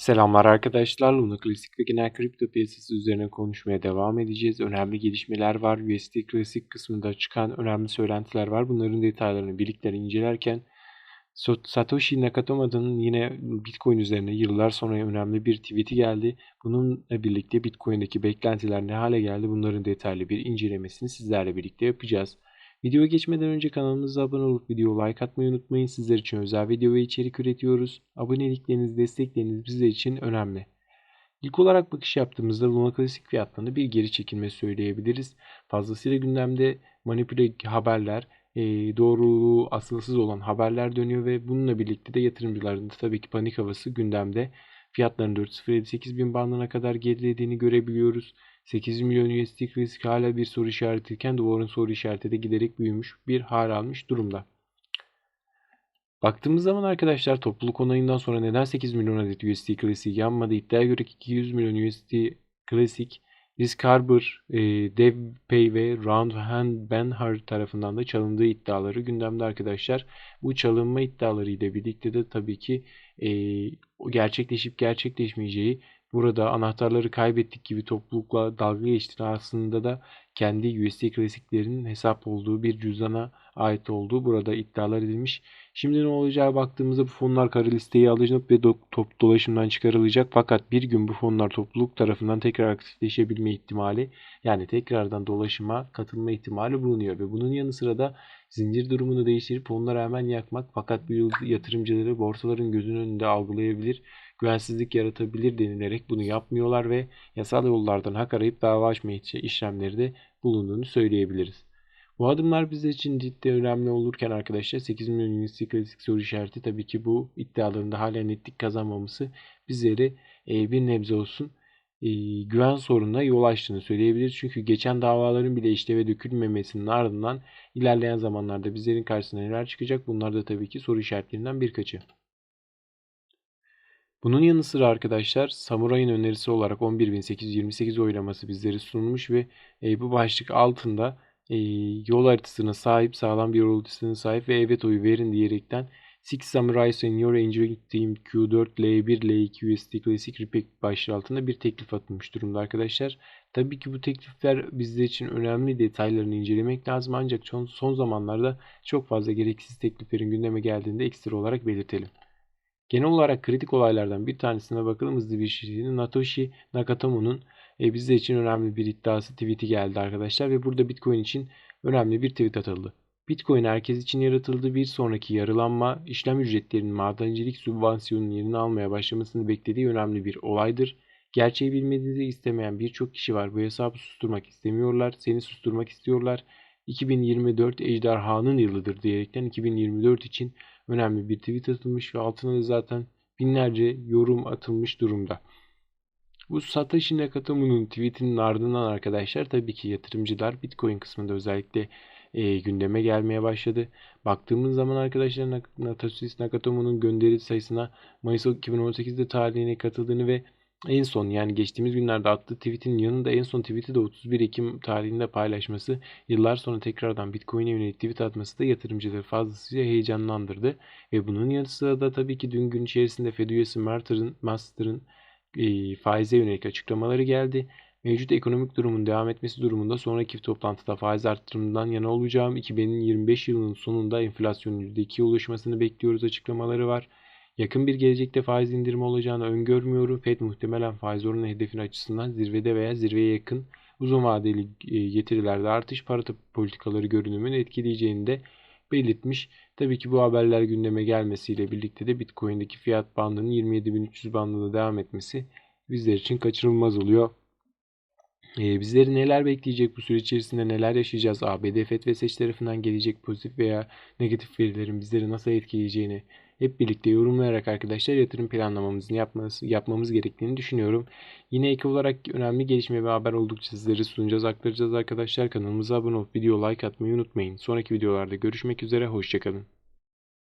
Selamlar arkadaşlar. Luna Klasik ve genel kripto piyasası üzerine konuşmaya devam edeceğiz. Önemli gelişmeler var. USD Klasik kısmında çıkan önemli söylentiler var. Bunların detaylarını birlikte incelerken Satoshi Nakamoto'nun yine Bitcoin üzerine yıllar sonra önemli bir tweet'i geldi. Bununla birlikte Bitcoin'deki beklentiler ne hale geldi? Bunların detaylı bir incelemesini sizlerle birlikte yapacağız. Videoya geçmeden önce kanalımıza abone olup video like atmayı unutmayın. Sizler için özel video ve içerik üretiyoruz. Abonelikleriniz, destekleriniz bizler için önemli. İlk olarak bakış yaptığımızda Luna Klasik fiyatlarında bir geri çekilme söyleyebiliriz. Fazlasıyla gündemde manipüle haberler, e, doğruluğu asılsız olan haberler dönüyor ve bununla birlikte de yatırımcıların da tabii ki panik havası gündemde. Fiyatların 4.058 bin bandına kadar gerilediğini görebiliyoruz. 8 milyon USD klasik hala bir soru işaretiyken doların soru işareti de giderek büyümüş bir hal almış durumda. Baktığımız zaman arkadaşlar topluluk onayından sonra neden 8 milyon adet USD klasik yanmadı? İddiaya göre 200 milyon USD klasik Risk Harbor, e, DevPay ve Round Hand Benhar tarafından da çalındığı iddiaları gündemde arkadaşlar. Bu çalınma iddiaları ile birlikte de tabii ki e, gerçekleşip gerçekleşmeyeceği burada anahtarları kaybettik gibi toplulukla dalga geçtiğini aslında da kendi USD klasiklerinin hesap olduğu bir cüzdana ait olduğu burada iddialar edilmiş. Şimdi ne olacağı baktığımızda bu fonlar kara listeye alınıp ve do top dolaşımdan çıkarılacak. Fakat bir gün bu fonlar topluluk tarafından tekrar aktifleşebilme ihtimali yani tekrardan dolaşıma katılma ihtimali bulunuyor. Ve bunun yanı sıra da zincir durumunu değiştirip fonları hemen yakmak fakat bu yatırımcıları borsaların gözünün önünde algılayabilir güvensizlik yaratabilir denilerek bunu yapmıyorlar ve yasal yollardan hak arayıp dava açma işlemleri de bulunduğunu söyleyebiliriz. Bu adımlar bizler için ciddi önemli olurken arkadaşlar 8 milyon USD klasik soru işareti tabii ki bu iddialarında hala netlik kazanmaması bizleri e, bir nebze olsun e, güven sorununa yol açtığını söyleyebiliriz. Çünkü geçen davaların bile işleve dökülmemesinin ardından ilerleyen zamanlarda bizlerin karşısına neler çıkacak bunlar da tabii ki soru işaretlerinden birkaçı. Bunun yanı sıra arkadaşlar Samuray'ın önerisi olarak 11.828 oylaması bizlere sunulmuş ve e, bu başlık altında e, yol haritasına sahip, sağlam bir yol haritasına sahip ve evet oyu verin diyerekten Six Samurai Senior Engineering Team Q4 L1 L2 USD Classic Repack başlığı altında bir teklif atılmış durumda arkadaşlar. Tabii ki bu teklifler bizler için önemli detaylarını incelemek lazım ancak son, zamanlarda çok fazla gereksiz tekliflerin gündeme geldiğinde ekstra olarak belirtelim. Genel olarak kritik olaylardan bir tanesine bakalım hızlı bir şekilde. Natoshi Nakamoto'nun e, bizler için önemli bir iddiası tweet'i geldi arkadaşlar ve burada Bitcoin için önemli bir tweet atıldı. Bitcoin herkes için yaratıldı. Bir sonraki yarılanma işlem ücretlerinin madencilik sübvansiyonunun yerini almaya başlamasını beklediği önemli bir olaydır. Gerçeği bilmediğinizi istemeyen birçok kişi var. Bu hesabı susturmak istemiyorlar. Seni susturmak istiyorlar. 2024 ejderhanın yılıdır diyerekten 2024 için önemli bir tweet atılmış ve altına da zaten binlerce yorum atılmış durumda. Bu Satoshi Nakamoto'nun tweetinin ardından arkadaşlar tabii ki yatırımcılar Bitcoin kısmında özellikle e, gündeme gelmeye başladı. Baktığımız zaman arkadaşlar Satoshi Nakamoto'nun gönderi sayısına Mayıs 2018'de tarihine katıldığını ve en son yani geçtiğimiz günlerde attığı tweetin yanında en son tweet'i de 31 Ekim tarihinde paylaşması yıllar sonra tekrardan Bitcoin'e yönelik tweet atması da yatırımcıları fazlasıyla heyecanlandırdı. Ve bunun yanı sıra da tabii ki dün gün içerisinde Fed üyesi Master'ın, Master'ın e, faize yönelik açıklamaları geldi. Mevcut ekonomik durumun devam etmesi durumunda sonraki toplantıda faiz arttırımından yana olacağım. 2025 yılının sonunda enflasyonun %2'ye ulaşmasını bekliyoruz açıklamaları var. Yakın bir gelecekte faiz indirimi olacağını öngörmüyorum. FED muhtemelen faiz oranı hedefinin açısından zirvede veya zirveye yakın uzun vadeli e, getirilerde artış para politikaları görünümünü etkileyeceğini de belirtmiş. Tabii ki bu haberler gündeme gelmesiyle birlikte de Bitcoin'deki fiyat bandının 27.300 bandında devam etmesi bizler için kaçırılmaz oluyor. Ee, bizleri neler bekleyecek bu süre içerisinde neler yaşayacağız? ABD FED ve seç tarafından gelecek pozitif veya negatif verilerin bizleri nasıl etkileyeceğini hep birlikte yorumlayarak arkadaşlar yatırım planlamamızı yapmamız, yapmamız gerektiğini düşünüyorum. Yine ek olarak önemli gelişme ve haber oldukça sizlere sunacağız, aktaracağız arkadaşlar. Kanalımıza abone olup video like atmayı unutmayın. Sonraki videolarda görüşmek üzere, hoşçakalın.